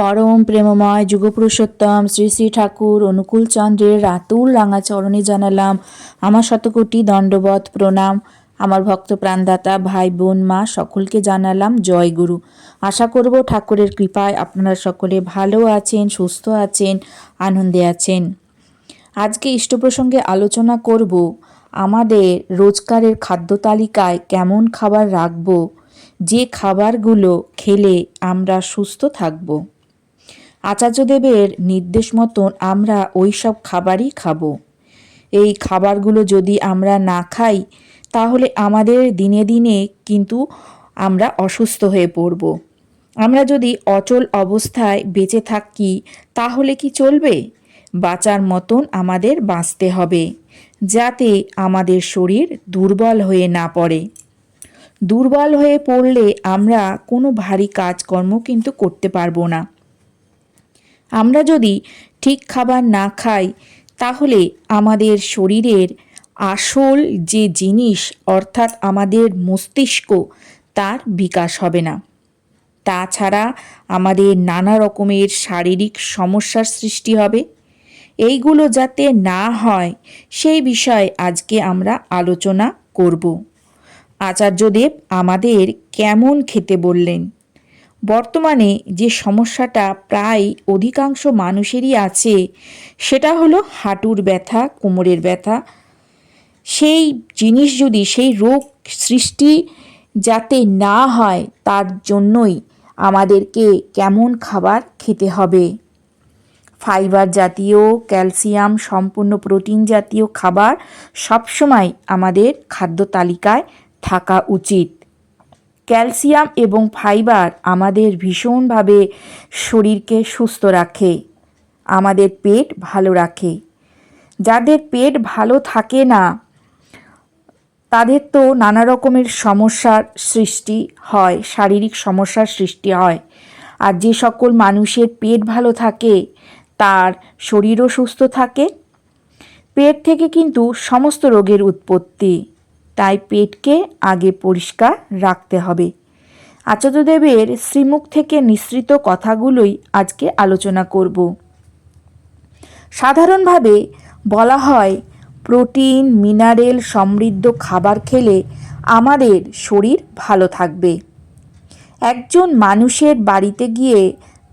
পরম প্রেমময় যুগপুরুষোত্তম শ্রী শ্রী ঠাকুর অনুকূল চন্দ্রের রাতুল রাঙা চরণে জানালাম আমার শতকোটি দণ্ডবত প্রণাম। আমার ভক্ত প্রাণদাতা ভাই বোন মা, সকলকে জানালাম জয় গুরু। আশা করব ঠাকুরের কৃপায় আপনারা সকলে ভালো আছেন, সুস্থ আছেন, আনন্দে আছেন। আজকে ইষ্ট প্রসঙ্গে আলোচনা করব, আমাদের রোজকারের খাদ্য তালিকায় কেমন খাবার রাখব, যে খাবারগুলো খেলে আমরা সুস্থ থাকব। আচার্যদেবের নির্দেশ মতন আমরা ওই সব খাবারই খাব। এই খাবারগুলো যদি আমরা না খাই, তাহলে আমাদের দিনে দিনে কিন্তু আমরা অসুস্থ হয়ে পড়ব। আমরা যদি অচল অবস্থায় বেঁচে থাকি, তাহলে কি চলবে? বাঁচার মতন আমাদের বাঁচতে হবে, যাতে আমাদের শরীর দুর্বল হয়ে না পড়ে। দুর্বল হয়ে পড়লে আমরা কোনো ভারী কাজকর্ম কিন্তু করতে পারব না। আমরা যদি ঠিক খাবার না খাই, তাহলে আমাদের শরীরের আসল যে জিনিস, অর্থাৎ আমাদের মস্তিষ্ক, তার বিকাশ হবে না। তাছাড়া আমাদের নানা রকমের শারীরিক সমস্যার সৃষ্টি হবে। এইগুলো যাতে না হয়, সেই বিষয়ে আজকে আমরা আলোচনা করব। আচার্যদেব আমাদের কেমন খেতে বললেন? বর্তমানে যে সমস্যাটা প্রায় অধিকাংশ মানুষেরই আছে, সেটা হলো হাঁটুর ব্যথা, কোমরের ব্যথা। সেই জিনিস যদি, সেই রোগ সৃষ্টি যাতে না হয়, তার জন্যই আমাদেরকে কেমন খাবার খেতে হবে। ফাইবার জাতীয়, ক্যালসিয়াম সম্পূর্ণ প্রোটিন জাতীয় খাবার সবসময় আমাদের খাদ্য তালিকায় থাকা উচিত। ক্যালসিয়াম এবং ফাইবার আমাদের ভীষণভাবে শরীরকে সুস্থ রাখে, আমাদের পেট ভালো রাখে। যাদের পেট ভালো থাকে না, তাদের তো নানা রকমের সমস্যার সৃষ্টি হয়, শারীরিক সমস্যার সৃষ্টি হয়। আর যে সকল মানুষের পেট ভালো থাকে, তার শরীরও সুস্থ থাকে। পেট থেকে কিন্তু সমস্ত রোগের উৎপত্তি। তাই পেটকে আগে পরিষ্কার রাখতে হবে। আচার্যদেবের শ্রীমুখ থেকে নিঃসৃত কথাগুলোই আজকে আলোচনা করব। সাধারণভাবে বলা হয়, প্রোটিন, মিনারেল সমৃদ্ধ খাবার খেলে আমাদের শরীর ভালো থাকবে। একজন মানুষের বাড়িতে গিয়ে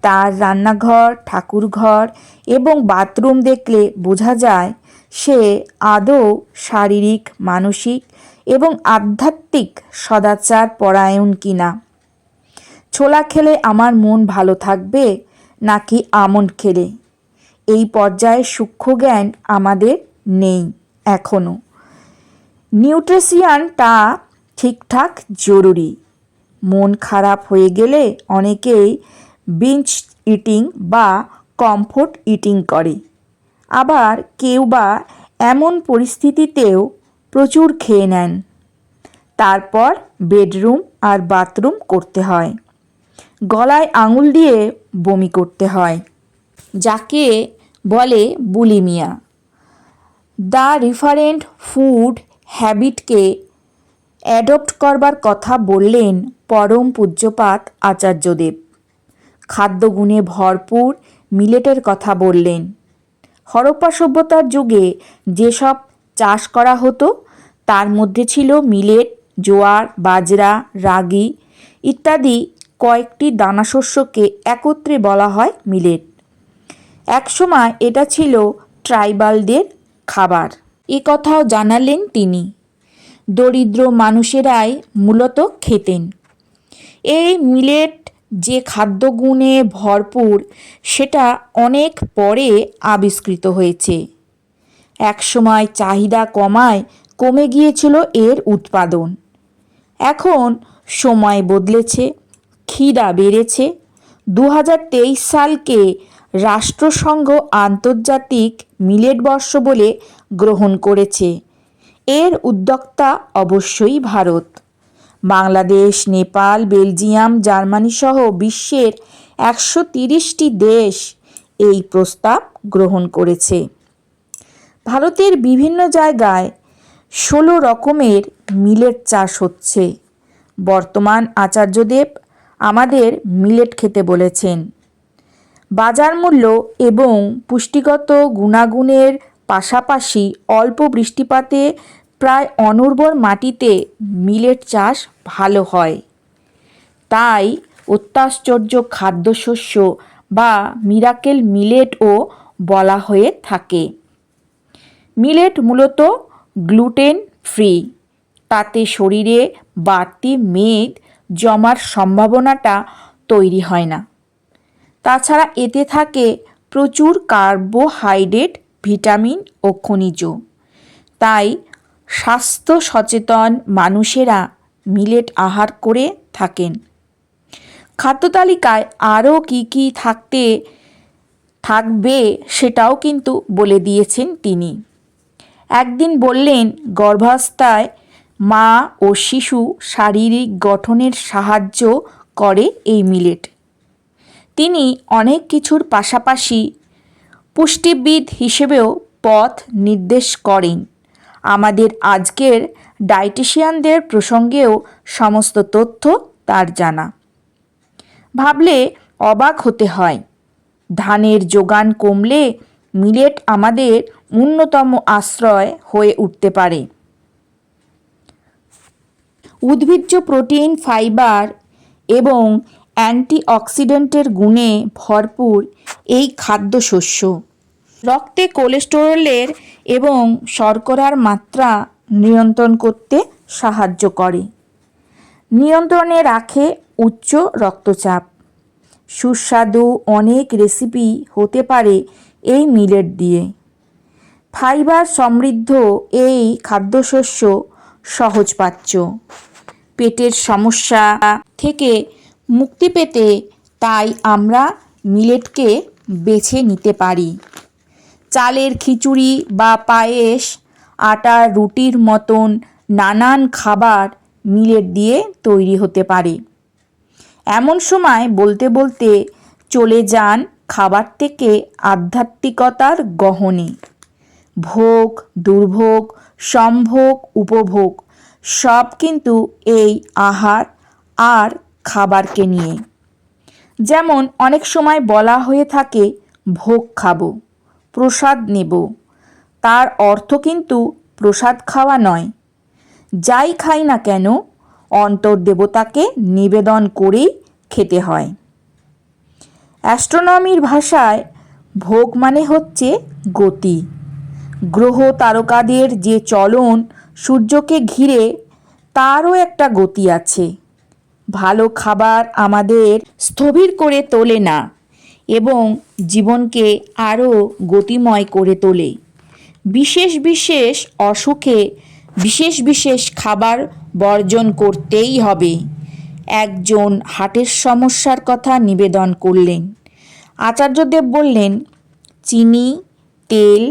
তার রান্নাঘর, ঠাকুরঘর এবং বাথরুম দেখলে বোঝা যায়, সে আদৌ শারীরিক, মানসিক এবং আধ্যাত্মিক সদাচার পরায়ণ কিনা। ছোলা খেলে আমার মন ভালো থাকবে নাকি আমন্ড খেলে? এই পর্যায়ে সূক্ষ্ম জ্ঞান আমাদের নেই এখনও নিউট্রিশিয়ানটা ঠিকঠাক জরুরি। মন খারাপ হয়ে গেলে অনেকেই বিঞ্চ ইটিং বা কমফোর্ট ইটিং করে। আবার কেউ বা এমন পরিস্থিতিতেও প্রচুর খেয়ে নেন। তারপর বেডরুম আর বাথরুম করতে হয়। গলায় আঙুল দিয়ে বমি করতে হয়। যাকে বলে বুলিমিয়া। দ্য রিফারেন্ট ফুড হ্যাবিটকে অ্যাডপ্ট করবার কথা বললেন পরম পূজ্যপাত আচার্যদেব। খাদ্যগুণে ভরপুর, মিলেটের কথা বললেন। হরপ্পা সভ্যতার যুগে যেসব চাষ করা হতো। তার মধ্যে ছিল মিলেট জোয়ার, বাজরা, রাগি ইত্যাদি কয়েকটি দানাশস্যকে একত্রে বলা হয় মিলেট একসময় এটা ছিল ট্রাইবালদের খাবার। এ কথাও জানালেন তিনি। দরিদ্র মানুষেরাই মূলত খেতেন। এই মিলেট যে খাদ্যগুণে ভরপুর, সেটা অনেক পরে আবিষ্কৃত হয়েছে। একসময় চাহিদা কমায়, কমে গিয়েছিল এর উৎপাদন। এখন সময় বদলেছে, খিদা বেড়েছে। দু হাজার তেইশ সালকে রাষ্ট্রসংঘ আন্তর্জাতিক মিলেট বর্ষ বলে গ্রহণ করেছে। এর উদ্যোক্তা অবশ্যই ভারত। বাংলাদেশ, নেপাল, বেলজিয়াম, জার্মানি সহ বিশ্বের একশো তিরিশটি দেশ এই প্রস্তাব গ্রহণ করেছে। ভারতের বিভিন্ন জায়গায় ষোলো রকমের মিলেট চাষ হচ্ছে। বর্তমান আচার্যদেব আমাদের মিলেট খেতে বলেছেন। বাজার মূল্য এবং পুষ্টিগত গুণাগুণের পাশাপাশি অল্প বৃষ্টিপাতে প্রায় অনুর্বর মাটিতে মিলেট চাষ ভালো হয়। তাই অত্যাশ্চর্য খাদ্যশস্য বা মিরাকেল মিলেটও বলা হয়ে থাকে। মিলেট মূলত গ্লুটেন ফ্রি। তাতে শরীরে বাড়তি মেদ জমার সম্ভাবনাটা তৈরি হয় না। তাছাড়া এতে থাকে প্রচুর কার্বোহাইড্রেট, ভিটামিন ও খনিজ। তাই স্বাস্থ্য সচেতন মানুষেরা মিলেট আহার করে থাকেন। খাদ্য তালিকায় আরও কী কী থাকতে থাকবে সেটাও কিন্তু বলে দিয়েছেন তিনি। একদিন বললেন, গর্ভাবস্থায় মা ও শিশু শারীরিক গঠনের সাহায্য করে এই মিলেট। তিনি অনেক কিছুর পাশাপাশি পুষ্টিবিদ হিসেবেও পথ নির্দেশ করেন। আমাদের আজকের ডায়েটিশিয়ানদের প্রসঙ্গেও সমস্ত তথ্য তার জানা। ভাবলে অবাক হতে হয়, ধানের যোগান কমলে মিলেট আমাদের অন্যতম আশ্রয় হয়ে উঠতে পারে। উদ্ভিজ্জ প্রোটিন, ফাইবার এবং অ্যান্টিঅক্সিডেন্টের গুণে ভরপুর এই খাদ্যশস্য। রক্তে কোলেস্টেরলের এবং শর্করার মাত্রা নিয়ন্ত্রণ করতে সাহায্য করে। নিয়ন্ত্রণে রাখে উচ্চ রক্তচাপ। সুস্বাদু অনেক রেসিপি হতে পারে এই মিলেট দিয়ে। ফাইবার সমৃদ্ধ এই খাদ্যশস্য সহজপাচ্য পেটের সমস্যা থেকে মুক্তি পেতে তাই আমরা মিলেটকে বেছে নিতে পারি। চালের খিচুড়ি বা পায়েস, আটার রুটির মতন নানান খাবার মিলেট দিয়ে তৈরি হতে পারে। এমন সময় বলতে বলতে চলে যান খাবার থেকে আধ্যাত্মিকতার গহনে ভোগ, দুর্ভোগ, সম্ভোগ, উপভোগ, সব কিন্তু এই আহার আর খাবারকে নিয়ে। যেমন অনেক সময় বলা হয়ে থাকে, ভোগ খাব, প্রসাদ নেব। তার অর্থ কিন্তু প্রসাদ খাওয়া নয়। যাই খাই না কেন অন্তর্দেবতাকে নিবেদন করেই খেতে হয়। অ্যাস্ট্রোনমির ভাষায় ভোগ মানে হচ্ছে গতি। গ্রহ তারকাদের যে চলন সূর্যকে ঘিরে, তারও একটা গতি আছে। ভালো খাবার আমাদের স্থবির করে তোলে না এবং জীবনকে আরও গতিময় করে তোলে। বিশেষ বিশেষ অসুখে বিশেষ বিশেষ খাবার বর্জন করতেই হবে। একজন হার্টের সমস্যার কথা নিবেদন করলেন। আচার্যদেব বললেন, চিনি, তেল,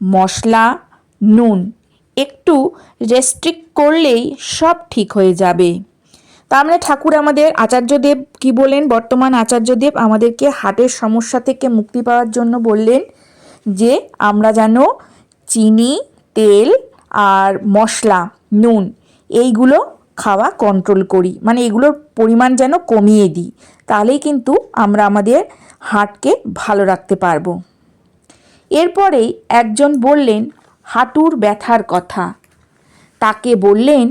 মশলা, নুন একটু রেস্ট্রিক্ট করলেই সব ঠিক হয়ে যাবে। তার মানে ঠাকুর আমাদের আচার্যদেব কি বলেন? বর্তমান আচার্যদেব আমাদেরকে হার্টের সমস্যা থেকে মুক্তি পাওয়ার জন্য বললেন যে, আমরা যেন চিনি, তেল আর মশলা, নুন এইগুলো খাওয়া কন্ট্রোল করি। মানে এগুলোর পরিমাণ যেন কমিয়ে দিই। তাহলেই কিন্তু আমরা আমাদের হার্টকে ভালো রাখতে পারব। এরপরেই একজন বললেন, হাঁটুর ব্যথার কথা। তাকে বললেন,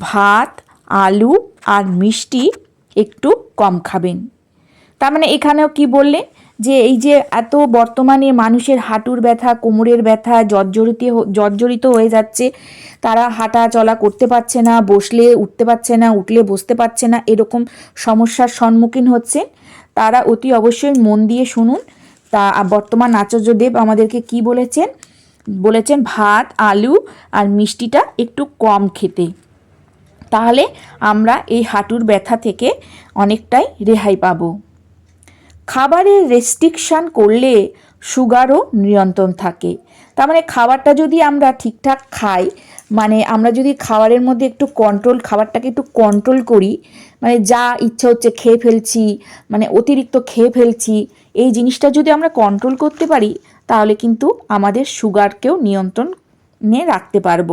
ভাত, আলু আর মিষ্টি একটু কম খাবেন। তার মানে এখানেও কি বললেন? যে এই যে এত বর্তমানে মানুষের হাঁটুর ব্যথা, কোমরের ব্যথা, জর্জরিত জর্জরিত হয়ে যাচ্ছে, তারা হাঁটা চলা করতে পারছে না, বসলে উঠতে পারছে না, উঠলে বসতে পারছে না, এরকম সমস্যার সম্মুখীন হচ্ছেন, তারা অতি অবশ্যই মন দিয়ে শুনুন। তা বর্তমান আচার্যদেব আমাদেরকে কি বলেছেন? বলেছেন, ভাত, আলু আর মিষ্টিটা একটু কম খেতে। তাহলে আমরা এই হাঁটুর ব্যথা থেকে অনেকটাই রেহাই পাবো। খাবারের রেস্ট্রিকশান করলে সুগারও নিয়ন্ত্রণ থাকে। তার মানে খাবারটা যদি আমরা ঠিকঠাক খাই মানে আমরা যদি খাবারের মধ্যে একটু কন্ট্রোল খাবারটাকে একটু কন্ট্রোল করি মানে যা ইচ্ছে হচ্ছে খেয়ে ফেলছি মানে অতিরিক্ত খেয়ে ফেলছি, এই জিনিসটা যদি আমরা কন্ট্রোল করতে পারি, তাহলে কিন্তু আমাদের সুগারকেও নিয়ন্ত্রণে রাখতে পারব।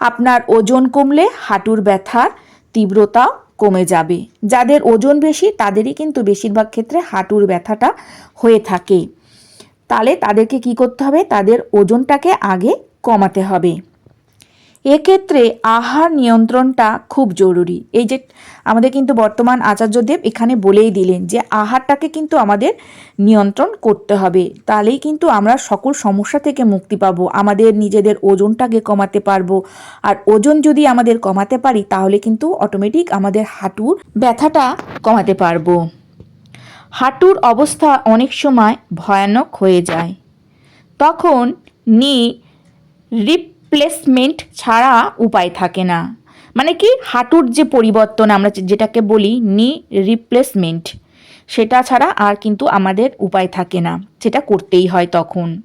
আপনার ওজন কমলে হাঁটুর ব্যথার তীব্রতাও কমে যাবে। যাদের ওজন বেশি, তাদেরই কিন্তু বেশিরভাগ ক্ষেত্রে হাঁটুর ব্যথাটা হয়ে থাকে। তাহলে তাদেরকে কি করতে হবে? তাদের ওজনটাকে আগে কমাতে হবে। এক্ষেত্রে আহার নিয়ন্ত্রণটা খুব জরুরি। এই যে আমাদের কিন্তু বর্তমান আচার্যদেব এখানে বলেই দিলেন যে আহারটাকে কিন্তু আমাদের নিয়ন্ত্রণ করতে হবে। তাহলেই কিন্তু আমরা সকল সমস্যা থেকে মুক্তি পাবো, আমাদের নিজেদের ওজনটাকে কমাতে পারব। আর ওজন যদি আমাদের কমাতে পারি, তাহলে কিন্তু অটোমেটিক আমাদের হাঁটুর ব্যথাটা কমাতে পারব। হাঁটুর অবস্থা অনেক সময় ভয়ানক হয়ে যায়। তখন নি রিপ্লেসমেন্ট ছাড়া উপায় থাকে না। মানে কি? হাঁটুর যে পরিবর্তন আমরা যেটাকে বলি নি রিপ্লেসমেন্ট সেটা ছাড়া আর কিন্তু আমাদের উপায় থাকে না। সেটা করতেই হয় তখন।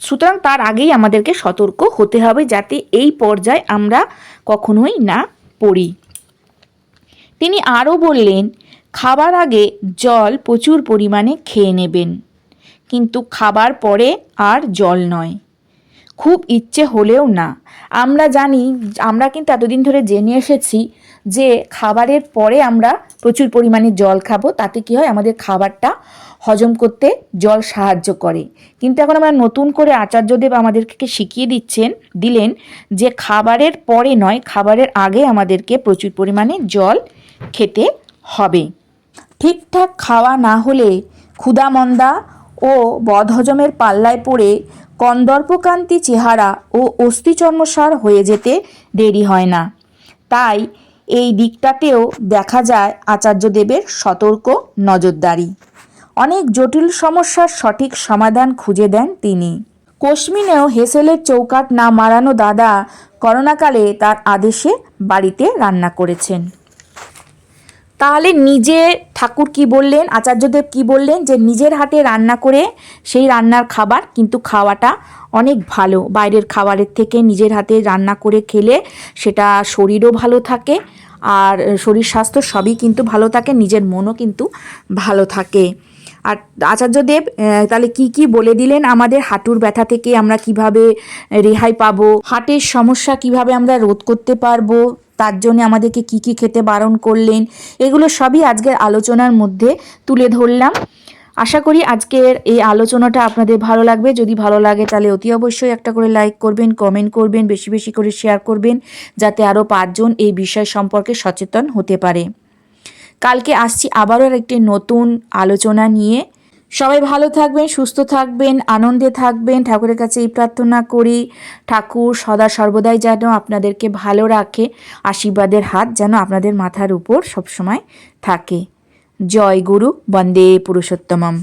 সুতরাং তার আগেই আমাদেরকে সতর্ক হতে হবে যাতে এই পর্যায়ে আমরা কখনোই না পড়ি। তিনি আরও বললেন, খাবার আগে জল প্রচুর পরিমাণে খেয়ে নেবেন। কিন্তু খাবার পরে আর জল নয়। খুব ইচ্ছে হলেও না। আমরা জানি, আমরা কিন্তু এতদিন ধরে জেনে এসেছি যে খাবারের পরে আমরা প্রচুর পরিমাণে জল খাব, তাতে কী হয় আমাদের খাবারটা হজম করতে জল সাহায্য করে। কিন্তু এখন আমরা নতুন করে আচার্যদেব আমাদেরকে শিখিয়ে দিচ্ছেন, দিলেন যে খাবারের পরে নয়, খাবারের আগে আমাদেরকে প্রচুর পরিমাণে জল খেতে হবে। ঠিকঠাক খাওয়া না হলে ক্ষুধামন্দা ও বদহজমের পাল্লায় পড়ে কন্দর্পকান্তি চেহারা ও অস্থিচর্মসার হয়ে যেতে দেরি হয় না। তাই এই দিকটাতেও দেখা যায় আচার্যদেবের সতর্ক নজরদারি। অনেক জটিল সমস্যার সঠিক সমাধান খুঁজে দেন তিনি। কোশমিনেও হেসেলের চৌকাট না মারানো দাদা করোনাকালে তার আদেশে বাড়িতে রান্না করেছেন। তাহলে নিজে ঠাকুর কি বললেন, আচার্যদেব কি বললেন যে নিজের হাতে রান্না করে সেই রান্নার খাবার কিন্তু খাওয়াটা অনেক ভালো। বাইরের খাবারের থেকে নিজের হাতে রান্না করে খেলে সেটা শরীরও ভালো থাকে আর শরীর স্বাস্থ্য সবই কিন্তু ভালো থাকে, নিজের মনও কিন্তু ভালো থাকে। আর আচার্যদেব তাহলে কি কি বলে দিলেন আমাদের হাঁটুর ব্যথা থেকে আমরা কীভাবে রেহাই পাবো হার্টের সমস্যা কীভাবে আমরা রোধ করতে পারব? তার জন্য আমাদেরকে কি কি খেতে বারণ করলেন, এগুলো সবই আজকের আলোচনার মধ্যে তুলে ধরলাম। আশা করি আজকের এই আলোচনাটা আপনাদের ভালো লাগবে। যদি ভালো লাগে তাহলে অতি অবশ্যই একটা করে লাইক করবেন, কমেন্ট করবেন, বেশি বেশি করে শেয়ার করবেন, যাতে আরও পাঁচজন এই বিষয় সম্পর্কে সচেতন হতে পারে। কালকে আসছি আবারও একটি নতুন আলোচনা নিয়ে। সবাই ভালো থাকবেন, সুস্থ থাকবেন, আনন্দে থাকবেন। ঠাকুরের কাছে এই প্রার্থনা করি, ঠাকুর সদা সর্বদাই যেন আপনাদেরকে ভালো রাখে, আশীর্বাদের হাত যেন আপনাদের মাথার উপর সবসময় থাকে। জয় গুরু, বন্দে পুরুষোত্তমম।